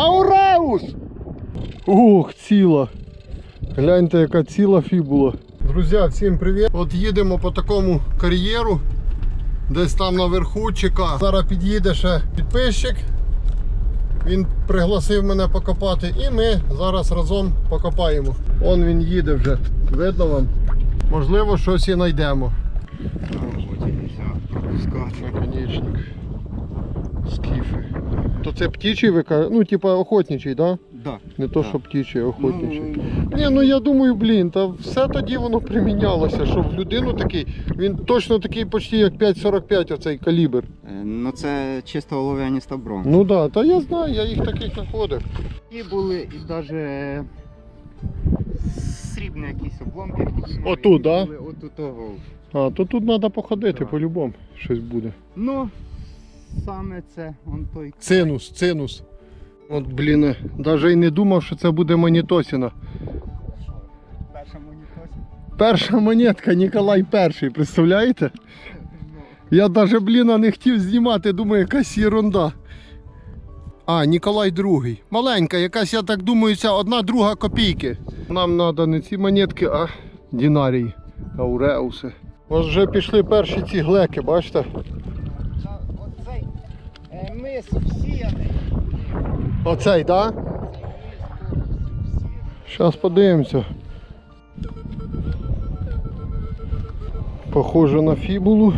Ауреус! Ух, ціла. Гляньте, яка ціла фібула. Друзі, всім привіт! От їдемо по такому кар'єру. Десь там наверху чека. Зараз під'їде ще підписчик. Він пригласив мене покопати і ми зараз разом покопаємо. Он він їде вже. Видно вам? Можливо, щось і знайдемо. Наконечник. Скіфи. То це птічий вика, ну типа охотничий, так? Да? Да. Не то, Да. що птічий, а охотничий. Ну, Ні, ну я думаю, блін, та все тоді воно примінялося, що в людину такий, він точно такий почти як 5,45 оцей калібр. е, ну це чисто олов'яніста бронза. Ну так, да, та я знаю, я їх таких знаходив. І були і навіть срібні якісь обломки. Отут, маленькі да? були, От у того. А, то тут треба походити Так. по-любому, щось буде. Ну, саме це, он той. Цинус, цинус. От, блін, навіть і не думав, що це буде монітосіна. Перша монітосі. Перша монетка Ніколай І, представляєте? Я навіть, блін, не хотів знімати, думаю, якась ерунда. А, Ніколай II. Маленька, якась, я так думаю, ця одна друга копійки. Нам треба не ці монетки, а дінарії, ауреуси. Ось вже пішли перші ці глеки, бачите? Е. Оцей, так? Да? Зараз подивимося. Похоже на фібулу.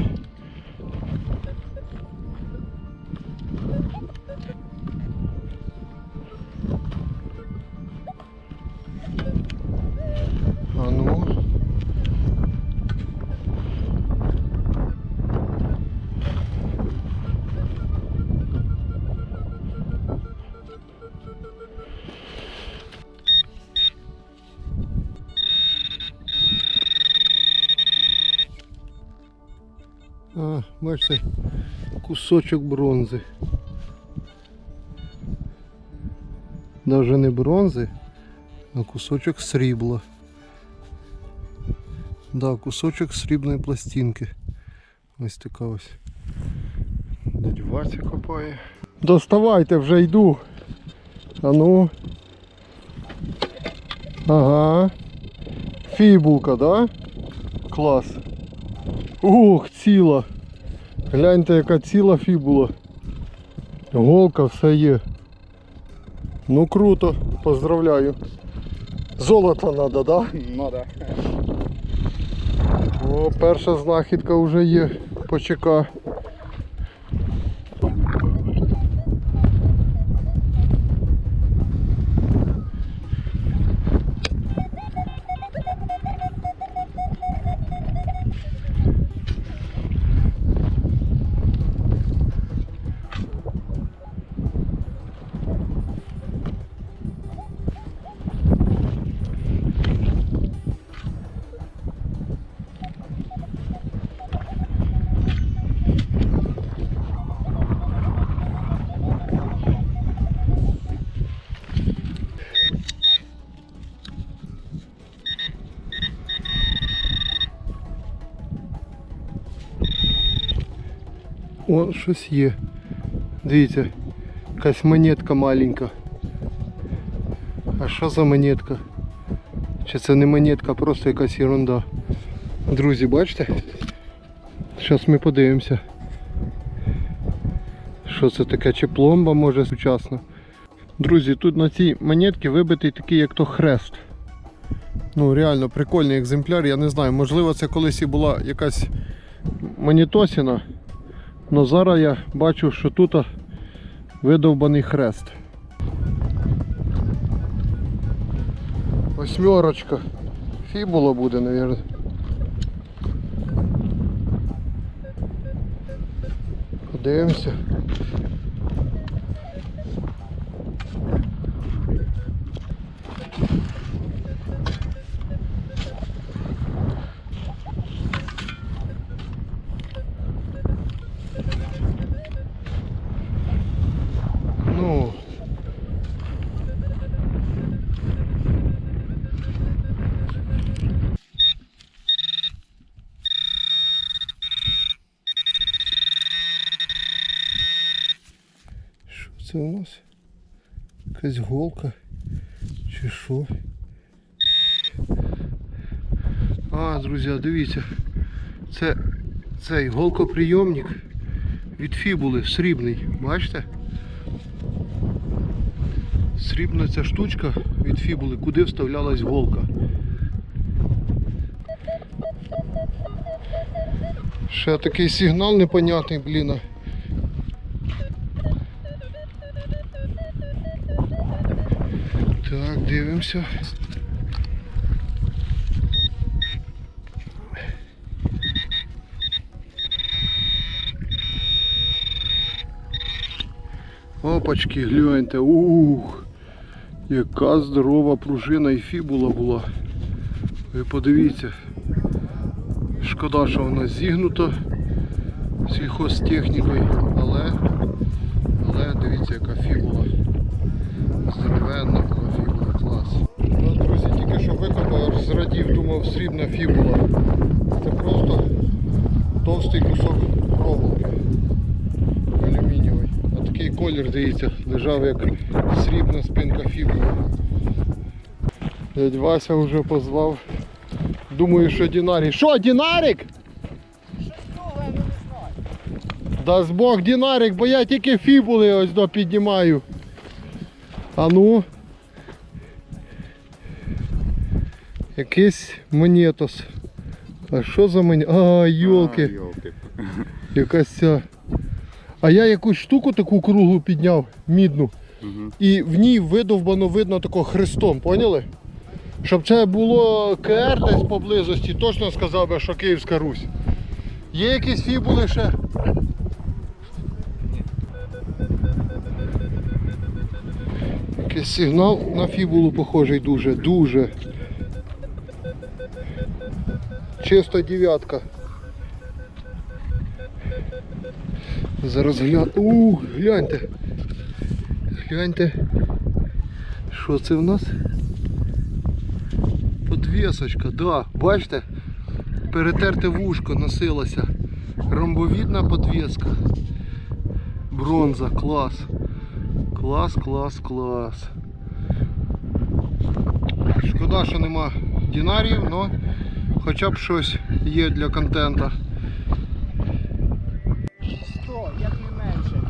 А, бачите, кусочок бронзи. Даже не бронзи, а кусочок срібла. Да, кусочок срібної пластинки. Ось така ось. Дядь Вася копає. Доставайте, вже йду. А ну. Ага. Фібулка, да? Клас. Ух, ціла. Гляньте, яка ціла фібула. Голка, все є. Ну круто, поздравляю. Золото треба, да? Ну да. О, перша знахідка вже є. Почека. О, щось є. Дивіться, якась монетка маленька. А що за монетка? Чи це не монетка, просто якась ерунда. Друзі, бачите? Зараз ми подивимося. Що це таке? Чи пломба може сучасна? Друзі, тут на цій монетці вибитий такий як то хрест. Ну реально прикольний екземпляр, я не знаю, можливо це колись і була якась монітосіна. Но зараз я бачу, що тут видовбаний хрест. Восьмерочка. Фібула буде, мабуть. Подивимося. Ну. Що це у нас? Якась голка. Чи що? А, друзі, дивіться. Це цей голкоприйомник від фібули срібний. Бачите? Срібна ця штучка від фібули, куди вставлялась голка. Ще такий сигнал непонятний, блін. Дивимося. Опачки, гляньте, ух, яка здорова пружина і фібула була. Ви подивіться. Шкода, що вона зігнута сільхозтехнікою, але, але дивіться, яка фібула. Здоровенна була фібула, клас. Ну, друзі, тільки що викопав, зрадів, думав, срібна фібула. Це просто товстий кусок проволоки алюмінієвий. А такий колір, дивіться, лежав як срібна спинка фібули. Дядь Вася вже позвав. Думаю, що Дінарій. Що, Дінарік? Знаю. Дасть Бог Дінарік, бо я тільки фібули ось до піднімаю. А ну. Якийсь монетос. А що за монет? А, йолки. Якась ця. А я якусь штуку таку круглу підняв, мідну. І в ній видовбано видно тако хрестом, поняли? Щоб це було КР десь поблизості, точно сказав би, що Київська Русь. Є якісь фібули ще? Якийсь сигнал на фібулу похожий дуже, дуже. Чисто дев'ятка. Зараз глянь. У, гляньте. Гляньте. Що це в нас? Подвісочка, да, бачите? Перетерте вушко носилося. Ромбовідна подвіска. Бронза, клас. Клас, клас, клас. Шкода, що нема динаріїв, але хоча б щось є для контента. 100, як не менше.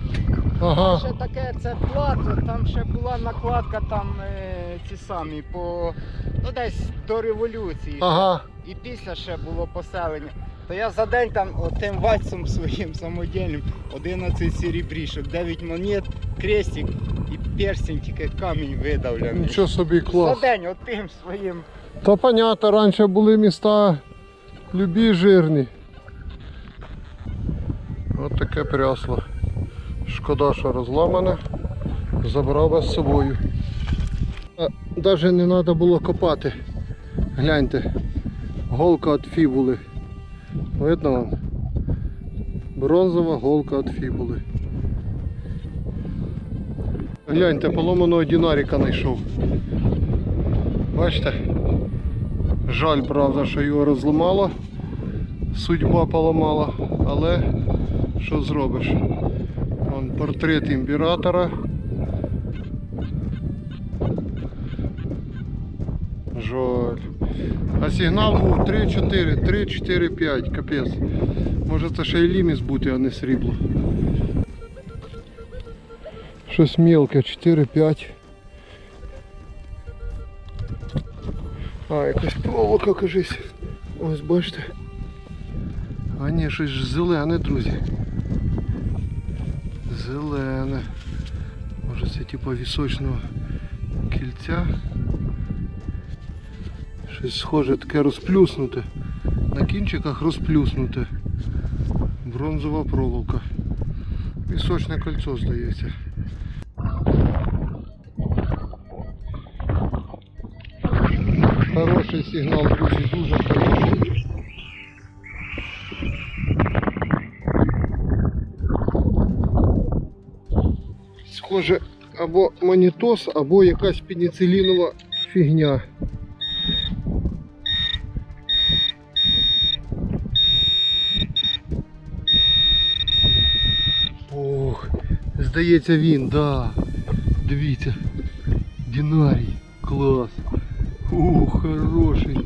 Ага. Ще таке це плато, там ще була накладка там е, ці самі по ну десь до революції. Ага. І після ще було поселення. То я за день там тим вальцем своїм самодільним 11 серебрішок, 9 монет, крестик і перстень тільки камінь видавлений. Нічого собі клас. За день отим своїм. Та понятно, раніше були міста любі жирні. От таке прясло. Шкода, що розламане. Забрав з собою. Навіть не треба було копати. Гляньте. Голка від фібули. Видно вам? Бронзова голка від фібули. Гляньте, поломаного динаріка знайшов. Бачите? Жаль, правда, що його розламало. Судьба поламала, але що зробиш? Вон портрет імператора. Жаль. А сигнал був 3-4, 3-4-5, капець. Може це ще й ліміс бути, а не срібло. Щось мелке, 4-5. Якась проволока, кажись. Ось бачите. А ні, щось зелене, друзі. Зелене. Може це типу вісочного кільця. Щось схоже таке розплюснуте. На кінчиках розплюснуте. Бронзова проволока. Вісочне кольцо здається. Хороший сигнал, друзі, дуже хороший. Схоже, або монітос, або якась пеніцилінова фігня. Ох, здається він, да. Дивіться. Динарій. Клас. Ух, хороший.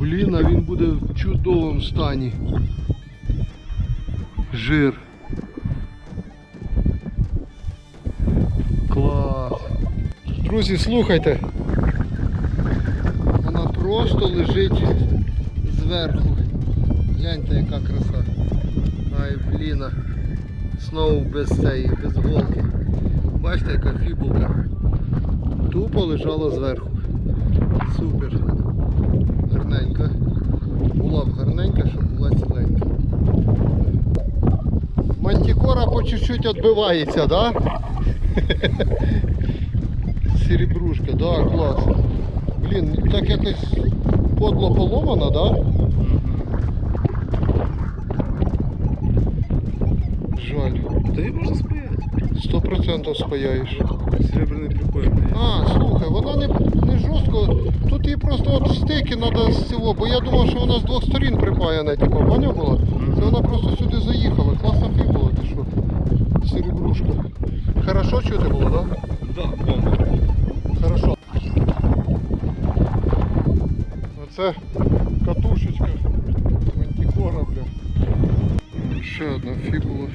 Блін, а він буде в чудовому стані. Жир. Клас. Друзі, слухайте. Вона просто лежить зверху. Гляньте, яка краса. Ай, блін. Знову без цієї, без голки. Бачите, яка фібулка. Тупо лежала зверху. Супер. Гарненька. Була б гарненька, щоб була ціленька. Мантікора по чуть-чуть відбивається, да? Серебрушка, да, клас Блін, так якось подло поломано, да? Жаль. Та і можна спи. 100% спаяєш. Серебряний прикольний. А, слухай, вона не не жорстко. Тут її просто от стики треба з цього, бо я думав, що вона з двох сторін припаяна, типу, баня була. Це вона просто сюди заїхала. Класна фігула, ти що. Серебрушка. Хорошо чути було, так? Да? Так, да. Хорошо. Оце катушечка. Мантикора, бля. Ще одна фібула.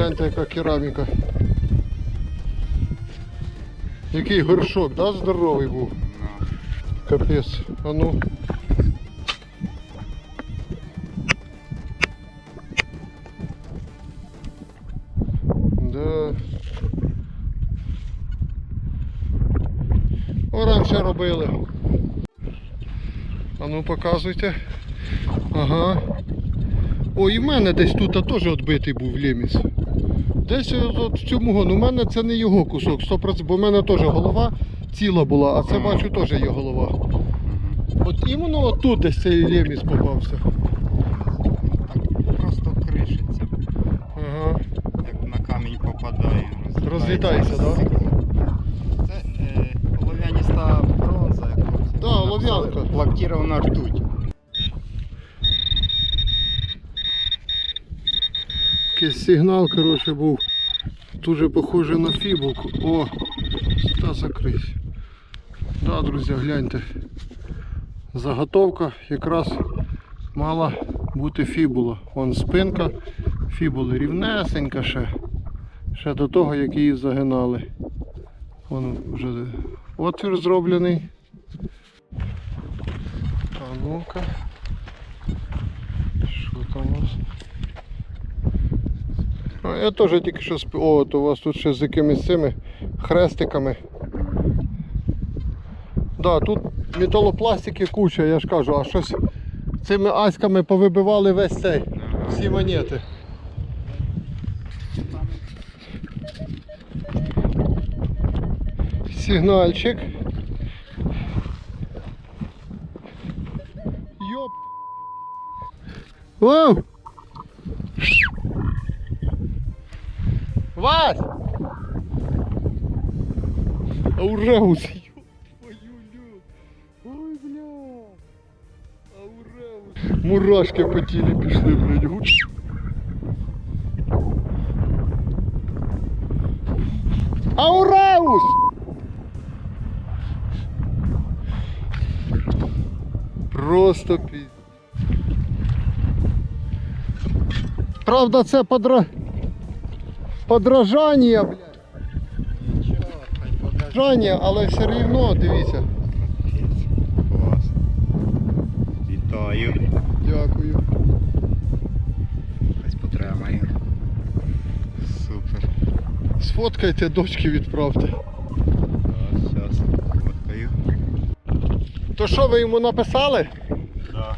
Гляньте, яка кераміка. Який горшок, да, здоровий був? Капець. А ну. Да. О, робили. А ну показуйте. Ага. О, і в мене десь тут теж відбитий був леміс. Десь от, цьому гону. У мене це не його кусок, 100%, бо в мене теж голова ціла була, а це бачу теж є голова. От іменно от тут десь цей леміс попався. Так просто кришиться, Ага. як на камінь попадає. Розлітається, да? Це е, олов'яніста бронза, як хлопці Да, олов'янка. Лактірована ртуть. Якийсь сигнал, коротше, був. Дуже похоже на фібулку. О, та закрись. Да, друзі, гляньте. Заготовка якраз мала бути фібула. Вон спинка фібули рівнесенька ще. Ще до того, як її загинали. Вон вже отвір зроблений. А ну-ка. Що там у нас? А, я теж тільки що сп... О, то у вас тут ще з якимись цими хрестиками. Да, тут металопластики куча, я ж кажу, а щось цими аськами повибивали весь цей. Всі монети. Сигнальчик. Йоп. Вау! Вась! Ауреус! Ой, бля! Ауреус! Мурашки по тілі пішли, блядь. Гуч. Ауреус! Просто пі... Правда, це подра... подражання, блядь. Хай. Подражання, але все рівно, дивіться. Клас. Вітаю. Дякую. Ось потримаю. Супер. Сфоткайте, дочки відправте. Зараз фоткаю. То що ви йому написали? Да.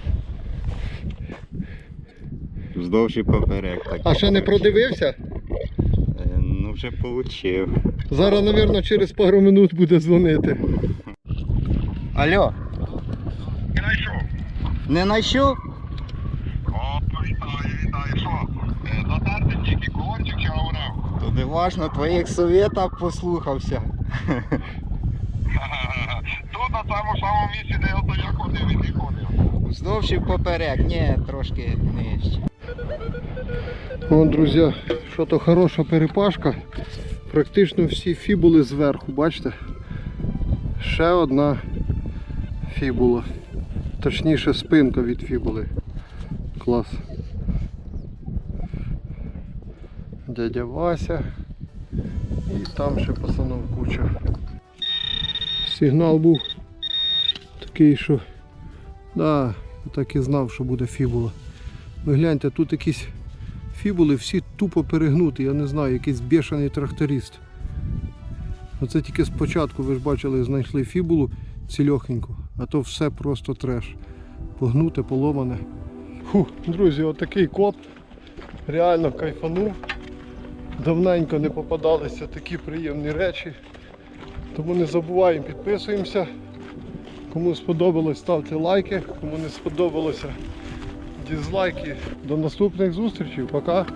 Вздовж і поперек. Так. А ще не продивився? Е, вже получив. Зараз, мабуть, через пару минут буде дзвонити. Алло, Не знайшов. не знайшов? О, вітаю, вітаю. Що? Е, Дотерти тільки колончик чи говорив? Туди важно твоїх советів послухався. Тут на тому самому місці, де я ходив, і ходив. Вздовж і поперек. Ні, трошки нижче. Вон, друзі, що то хороша перепашка. Практично всі фібули зверху, бачите? Ще одна фібула. Точніше спинка від фібули. Клас. Дядя Вася. І там ще пацанов куча. Сигнал був такий, що да, так і знав, що буде фібула. Ви гляньте, тут якісь фібули всі тупо перегнуті, я не знаю, якийсь бешений тракторист. Оце тільки спочатку, ви ж бачили, знайшли фібулу цільохеньку, а то все просто треш. Погнуте, поломане. Фу, друзі, отакий коп. Реально кайфанув. Давненько не попадалися такі приємні речі. Тому не забуваємо, підписуємося. Кому сподобалось, ставте лайки. Кому не сподобалося, дізлайки. До наступних зустрічей. Пока.